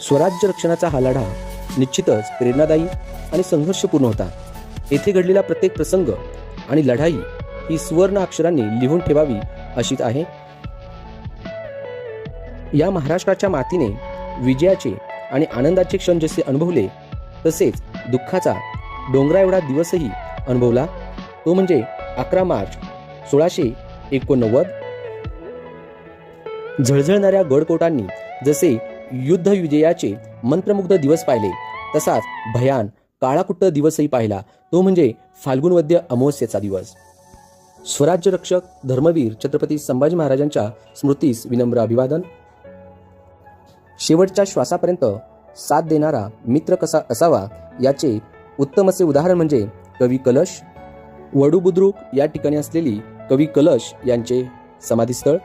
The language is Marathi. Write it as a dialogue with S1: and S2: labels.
S1: स्वराज्य रक्षणाचा हा लढा निश्चितच प्रेरणादायी आणि संघर्षपूर्ण होता. येथे घडलेला प्रत्येक प्रसंग आणि लढाई ही सुवर्ण अक्षरांनी लिहून ठेवावी अशीच आहे. या महाराष्ट्राच्या मातीने विजयाचे आणि आनंदाचे क्षण जसे अनुभवले तसेच दुःखाचा डोंगरा एवढा दिवसही अनुभवला. तो म्हणजे अकरा मार्च सोळाशे एकोणनव्वद. झळझळणाऱ्या गडकोटांनी जसे युद्ध विजयाचे मंत्रमुग्ध दिवस पाहिले. तसाच भयान काळाकुट्ट दिवसही पाहिला. तो म्हणजे फाल्गुनवद्य अमावस्येचा दिवस. स्वराज्य रक्षक धर्मवीर छत्रपती संभाजी महाराजांच्या स्मृतीस विनम्र अभिवादन. शेवटच्या श्वासापर्यंत साथ देणारा मित्र कसा असावा याचे उत्तम असे उदाहरण म्हणजे कवी कलश. वडू बुद्रुक या ठिकाणी असलेली कवी कलश यांचे समाधीस्थळ.